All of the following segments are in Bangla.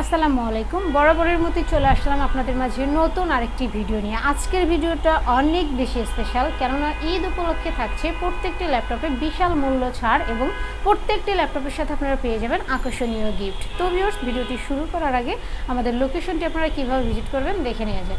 আসসালামু আলাইকুম। বরাবরের মতোই চলে আসলাম আপনাদের মাঝে নতুন আরেকটি ভিডিও নিয়ে। আজকের ভিডিওটা অনেক বেশি স্পেশাল কেননা ঈদ উপলক্ষে থাকছে প্রত্যেকটি ল্যাপটপে বিশাল মূল্য ছাড় এবং প্রত্যেকটি ল্যাপটপের সাথে আপনারা পেয়ে যাবেন আকর্ষণীয় গিফট তো ভিডিওটি শুরু করার আগে আমাদের লোকেশনটি আপনারা কীভাবে ভিজিট করবেন দেখে নিয়ে যান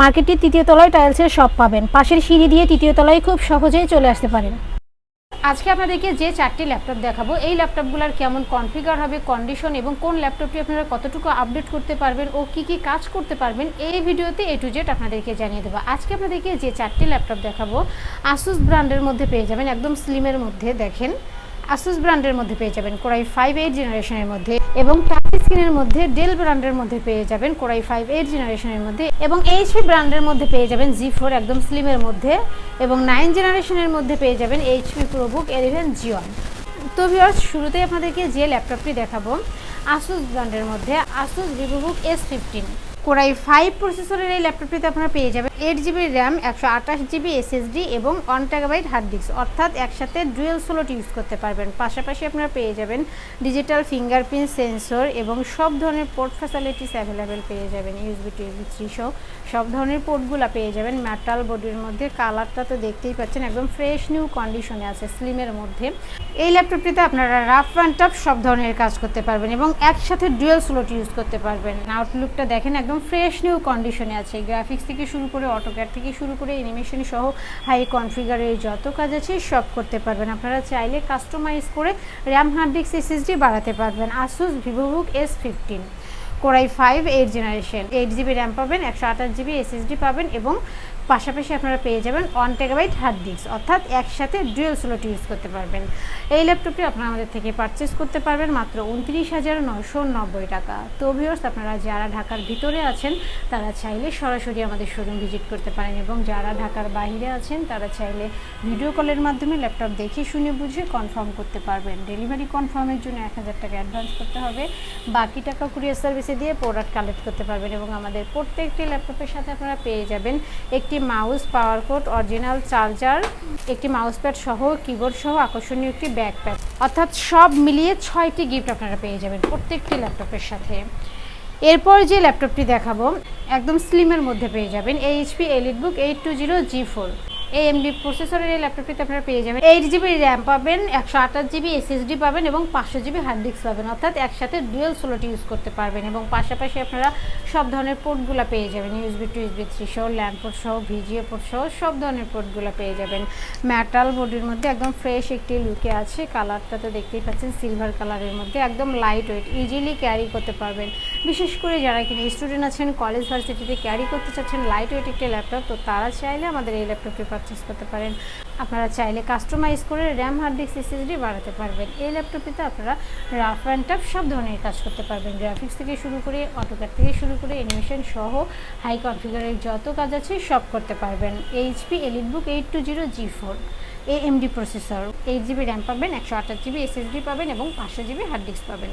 মার্কেটটির তৃতীয় তলায় টাইলসের শপ পাবেন। পাশের সিঁড়ি দিয়ে তৃতীয় তলায় খুব সহজেই চলে আসতে পারেন। আজকে আপনাদেরকে যে চারটি ল্যাপটপ দেখাবো, এই ল্যাপটপগুলোর কেমন কনফিগার হবে, কন্ডিশন এবং কোন ল্যাপটপটি আপনারা কতটুকু আপডেট করতে পারবেন ও কি কি কাজ করতে পারবেন, এই ভিডিওতে এ টু জেড আপনাদেরকে জানিয়ে দেবো। আজকে আপনাদেরকে যে চারটি ল্যাপটপ দেখাবো আসুস ব্র্যান্ডের মধ্যে পেয়ে যাবেন, একদম স্লিমের মধ্যে, দেখেন। আসুস ব্র্যান্ডের মধ্যে পেয়ে যাবেন কোরাই ফাইভ এইট জেনারেশনের মধ্যে এবং টাচ স্ক্রিনের মধ্যে ডেল ব্র্যান্ডের মধ্যে পেয়ে যাবেন কোরাই ফাইভ এইট জেনারেশনের মধ্যে এবং এইচপি ব্র্যান্ডের মধ্যে পেয়ে যাবেন জি ফোর একদম স্লিমের মধ্যে এবং নাইন জেনারেশনের মধ্যে পেয়ে যাবেন এইচপি প্রোবুক এলিভেন জিওন তো ভিউয়ার্স শুরুতেই আপনাদেরকে যে ল্যাপটপটি দেখাবো আসুস ব্র্যান্ডের মধ্যে Asus VivoBook S fifteen core i five প্রসেসরের এই ল্যাপটপটিতে আপনারা পেয়ে যাবেন এইট জিবি র্যাম একশো আঠাশ জিবি এসএসডি এবং ওয়ান টাকাবাইট হার্ড ডিস্ক অর্থাৎ একসাথে ডুয়েল সোলোট ইউজ করতে পারবেন। পাশাপাশি আপনারা পেয়ে যাবেন ডিজিটাল ফিঙ্গারপ্রিন্ট সেন্সর এবং সব ধরনের পোর্ট ফ্যাসিলিটিস অ্যাভেলেবেল পেয়ে যাবেন। ইউসবি টু ইউসবি থ্রি সহ সব ধরনের পোর্টগুলো পেয়ে যাবেন। মেটাল বডির মধ্যে কালারটা তো দেখতেই পাচ্ছেন, একদম ফ্রেশ নিউ কন্ডিশনে আছে স্লিমের মধ্যে। এই ল্যাপটপটিতে আপনারা রাফ অ্যান্ড টাফ সব ধরনের কাজ করতে পারবেন এবং একসাথে ডুয়েল স্লোট ইউজ করতে পারবেন। আউটলুকটা দেখেন একদম ফ্রেশ নিউ কন্ডিশনে আছে। গ্রাফিক্স থেকে শুরু করে অটোক্যাট থেকে শুরু করে অ্যানিমেশন সহ হাই কনফিগারের যত কাজ আছে সব করতে পারবেন। আপনারা চাইলে কাস্টমাইজ করে র্যাম হার্ড ডিস্ক এসএসডি বাড়াতে পারবেন। Asus VivoBook S fifteen core i five eight generation eight GB RAM পাবেন, একশো আঠাশ জিবি এসএসডি পাবেন এবং পাশাপাশি আপনারা পেয়ে যাবেন ওয়ান টেগাবাইট হার্ড ডিস্ক অর্থাৎ একসাথে ডুয়েল স্লোট ইউজ করতে পারবেন। এই ল্যাপটপটি আপনারা আমাদের থেকে পারচেস করতে পারবেন মাত্র উনত্রিশ হাজার নয়শো নব্বই টাকা। তো ভিউয়ার্স আপনারা যারা ঢাকার ভিতরে আছেন, তারা চাইলে সরাসরি আমাদের শোরুম ভিজিট করতে পারেন এবং যারা ঢাকার বাইরে আছেন, তারা চাইলে ভিডিও কলের মাধ্যমে ল্যাপটপ দেখে শুনে বুঝে কনফার্ম করতে পারবেন। ডেলিভারি কনফার্মের জন্য এক হাজার টাকা অ্যাডভান্স করতে হবে। বাকি টাকা কুরিয়ার সার্ভিসে দিয়ে প্রোডাক্ট কালেক্ট করতে পারবেন এবং আমাদের প্রত্যেকটি ল্যাপটপের সাথে আপনারা পেয়ে যাবেন একটি mouse power cord original charger একটি মাউস প্যাড সহ কিবোর্ড সহ, আকর্ষণীয় একটি ব্যাকপ্যাড অর্থাৎ সব মিলিয়ে ছয়টি গিফট আপনারা পেয়ে যাবেন প্রত্যেকটি ল্যাপটপের সাথে। এরপর যে ল্যাপটপটি দেখাবো, একদম স্লিমের মধ্যে পেয়ে যাবেন HP EliteBook eight two zero G four AMD প্রসেসরের এই ল্যাপটপটিতে আপনারা পেয়ে যাবেন এইট জিবি র্যাম পাবেন, একশো আঠাশ জিবি এসএসডি পাবেন এবং পাঁচশো জিবি হার্ড ডিস্ক পাবেন। অর্থাৎ একসাথে ডুয়েল স্লোট ইউজ করতে পারবেন এবং পাশাপাশি আপনারা সব ধরনের পোর্টগুলো পেয়ে যাবেন। ইউএসবি টু ইউসবি থ্রি সহ ল্যান্ড পোর্ট সহ ভিজিএ পোর্ট সহ, সব ধরনের পোর্টগুলো পেয়ে যাবেন। মেটাল বডির মধ্যে একদম ফ্রেশ একটি লুকে আছে। কালারটা তো দেখতেই পাচ্ছেন সিলভার কালারের মধ্যে একদম লাইট ওয়েট ইজিলি ক্যারি করতে পারবেন। বিশেষ করে যারা কিনা স্টুডেন্ট আছেন কলেজ ভার্সিটিতে ক্যারি করতে চাচ্ছেন লাইট ওয়েট একটি ল্যাপটপ তো তারা চাইলে আমাদের এই ল্যাপটপটি পারচেস করতে পারেন। আপনারা চাইলে কাস্টমাইজ করে র্যাম হার্ড ডিস্ক এসএসডি বাড়াতে পারবেন। এই ল্যাপটপটিতে আপনারা রাফ অ্যান্ড টাফ সব ধরনের কাজ করতে পারবেন। গ্রাফিক্স থেকে শুরু করে অটোক্যাট থেকে শুরু করে অ্যানিমেশন সহ হাই কনফিগারের যত কাজ আছে সব করতে পারবেন। HP EliteBook eight two zero G four AMD processor eight GB RAM পাবেন, একশো আঠাশ জিবি এসএসডি পাবেন এবং পাঁচশো জিবি হার্ড ডিস্ক পাবেন।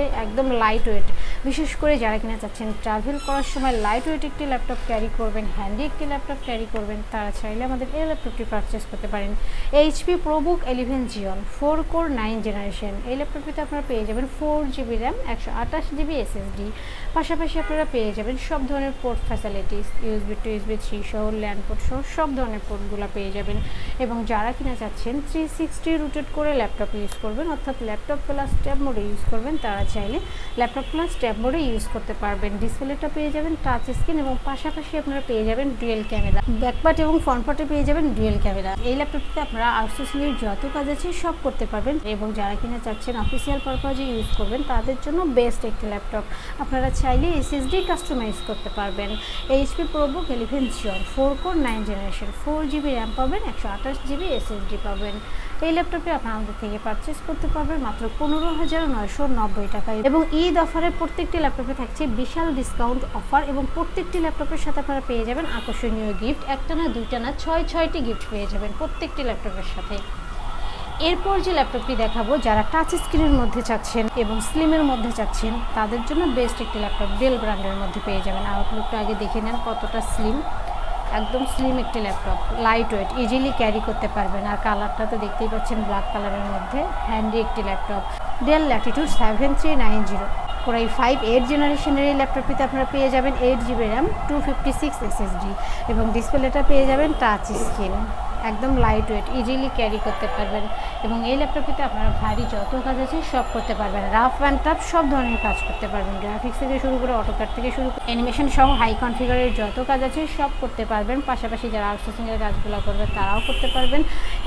একদম লাইট ওয়েট বিশেষ করে যারা কিনা চাচ্ছেন ট্রাভেল করার সময় লাইট ওয়েট একটি ল্যাপটপ ক্যারি করবেন হ্যান্ডি একটি ল্যাপটপ ক্যারি করবেন, তারা চাইলে আমাদের এই ল্যাপটপটি পারচেস করতে পারেন। HP ProBook eleven G one four core nine generation এই ল্যাপটপটিতে আপনারা পেয়ে যাবেন ফোর জিবি র্যাম একশো আঠাশ জিবি এসএসডি পাশাপাশি আপনারা পেয়ে যাবেন সব ধরনের port facilities USB two USB three সহ ল্যান্ড পোর্ট সহ, সব ধরনের পোর্টগুলো পেয়ে যাবেন। এবং যারা কিনা চাচ্ছেন থ্রি সিক্সটি রুটেড করে ল্যাপটপ ইউজ করবেন, অর্থাৎ ল্যাপটপ প্লাস ট্যাব মোডে ইউজ করবেন, তারা চাইলে ল্যাপটপ প্লাস ট্যাব মোডে ইউজ করতে পারবেন। ডিসপ্লেটা পেয়ে যাবেন টাচ স্ক্রিন এবং পাশাপাশি আপনারা পেয়ে যাবেন ডুয়েল ক্যামেরা ব্যাকপার্ট এবং ফ্রন্ট পার্টে পেয়ে যাবেন ডুয়েল ক্যামেরা এই ল্যাপটপটিতে আপনারা আউটসোর্সিংয়ের যত কাজ আছে সব করতে পারবেন এবং যারা কিনা চাচ্ছেন অফিসিয়াল পারপাজে ইউজ করবেন, তাদের জন্য বেস্ট একটি ল্যাপটপ আপনারা চাইলে এসএসডি কাস্টমাইজ করতে পারবেন। HP ProBook eleven G one four core nine generation four GB RAM পাবেন, একশো আঠাশ জিবি এসএসডি পাবেন। এই ল্যাপটপে আপনারা আমাদের থেকে পারচেস করতে পারবেন মাত্র পনেরো হাজার নয়শো নব্বই টাকায়। এবং ঈদ অফারে প্রত্যেকটি ল্যাপটপে থাকছে বিশাল ডিসকাউন্ট অফার এবং প্রত্যেকটি ল্যাপটপের সাথে আপনারা পেয়ে যাবেন আকর্ষণীয় গিফট একটা না, দুইটা না, ছয়, ছয়টি গিফট পেয়ে যাবেন প্রত্যেকটি ল্যাপটপের সাথে। এরপর যে ল্যাপটপটি দেখাবো, যারা টাচ স্ক্রিনের মধ্যে চাচ্ছেন এবং স্লিমের মধ্যে চাচ্ছেন, তাদের জন্য বেস্ট একটি ল্যাপটপ ডেল ব্র্যান্ডের মধ্যে পেয়ে যাবেন। আউটলুকটা আগে দেখে নেন কতটা স্লিম একদম স্লিম একটি laptop light weight easily carry করতে পারবেন। আর কালারটা তো দেখতেই পাচ্ছেন ব্ল্যাক কালারের মধ্যে। হ্যান্ডি একটি laptop. Dell Latitude seven three nine zero core i five eight জেনারেশনের এই ল্যাপটপটিতে আপনারা পেয়ে যাবেন eight GB RAM two fifty six SSD এবং ডিসপ্লেটা পেয়ে যাবেন টাচ স্ক্রিন একদম লাইট ওয়েট ইজিলি ক্যারি করতে পারবেন। এবং এই ল্যাপটপটিতে আপনারা ভারী যত কাজ আছে সব করতে পারবেন। রাফ অ্যান্ড টাফ সব ধরনের কাজ করতে পারবেন। গ্রাফিক্স থেকে শুরু করে অটোকার থেকে শুরু করে অ্যানিমেশন সহ হাই কনফিগারের যত কাজ আছে সব করতে পারবেন। পাশাপাশি যারা আউটসোর্সিংয়ের কাজগুলো করবে তারাও করতে পারবেন।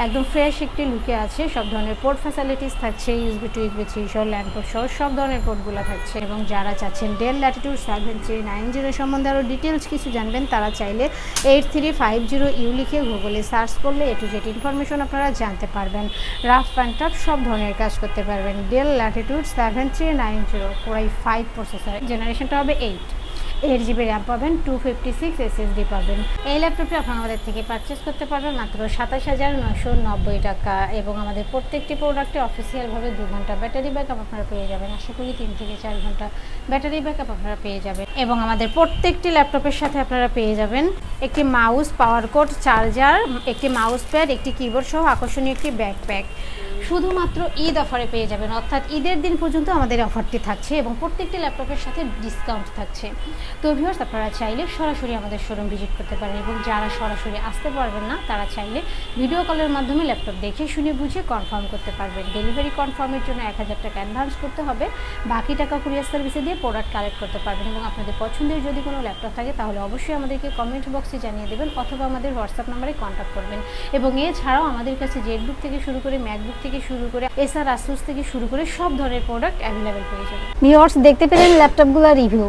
একদম ফ্রেশ একটি লুকে আছে। সব ধরনের পোর্ট ফ্যাসিলিটিস থাকছে ইউসবি টু ইউসবি থ্রি সহ ল্যান্ড পোর্ট সহ সব ধরনের পোর্টগুলো থাকছে। এবং যারা চাচ্ছেন Dell Latitude seven three nine zero সম্বন্ধে আরও ডিটেলস কিছু জানবেন, তারা চাইলে eight three five zero U লিখে গুগলে সার্চ করলে এ টু জেড ইনফরমেশন আপনারা জানতে পারবেন। রাফ অ্যান্ড টাফ সব ধরনের কাজ করতে পারবেন। Dell Latitude seven three nine zero core i five processor জেনারেশনটা হবে এইট এইট জিবি র্যাম পাবেন টু ফিফটি সিক্স এসএসডি পাবেন। এই ল্যাপটপটি আপনারা আমাদের থেকে পারচেস করতে পারবেন মাত্র সাতাশ হাজার নয়শো নব্বই টাকা এবং আমাদের প্রত্যেকটি প্রোডাক্টে অফিসিয়ালভাবে দু ঘণ্টা ব্যাটারি ব্যাকআপ আপনারা পেয়ে যাবেন। আশা করি তিন থেকে চার ঘণ্টা ব্যাটারি ব্যাকআপ আপনারা পেয়ে যাবেন। এবং আমাদের প্রত্যেকটি ল্যাপটপের সাথে আপনারা পেয়ে যাবেন একটি মাউস পাওয়ার কোড চার্জার একটি মাউস প্যাড একটি কিবোর্ড সহ আকর্ষণীয় একটি ব্যাকপ্যাক শুধুমাত্র ঈদ অফারে পেয়ে যাবেন। অর্থাৎ ঈদের দিন পর্যন্ত আমাদের অফারটি থাকছে এবং প্রত্যেকটি ল্যাপটপের সাথে ডিসকাউন্ট থাকছে। তো ভিউয়ার্স আপনারা চাইলে সরাসরি আমাদের শোরুম ভিজিট করতে পারেন এবং যারা সরাসরি আসতে পারবেন না, তারা চাইলে ভিডিও কলের মাধ্যমে ল্যাপটপ দেখে শুনে বুঝে কনফার্ম করতে পারবেন। ডেলিভারি কনফার্মের জন্য এক হাজার টাকা অ্যাডভান্স করতে হবে। বাকি টাকা কুরিয়ার সার্ভিসে দিয়ে প্রোডাক্ট কালেক্ট করতে পারবেন এবং আপনাদের পছন্দের যদি কোনো ল্যাপটপ থাকে, তাহলে অবশ্যই আমাদেরকে কমেন্ট বক্সে জানিয়ে দেবেন অথবা আমাদের হোয়াটসঅ্যাপ নাম্বারে কন্ট্যাক্ট করবেন। এবং এছাড়াও আমাদের কাছে জেটবুক থেকে শুরু করে ম্যাকবুক থেকে শুরু করে এসআর আসুস থেকে শুরু করে সব ধরনের প্রোডাক্ট অ্যাভেলেবেল পেয়ে যাবেন। ভিউয়ার্স দেখতে পেলেন ল্যাপটপগুলো রিভিউ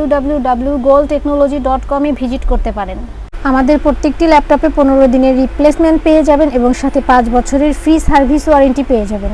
ডাব্লিউ এ ভিজিট করতে পারেন। আমাদের প্রত্যেকটি ল্যাপটপে পনেরো দিনের রিপ্লেসমেন্ট পেয়ে যাবেন এবং সাথে পাঁচ বছরের ফ্রি সার্ভিস ওয়ারেন্টি পেয়ে যাবেন।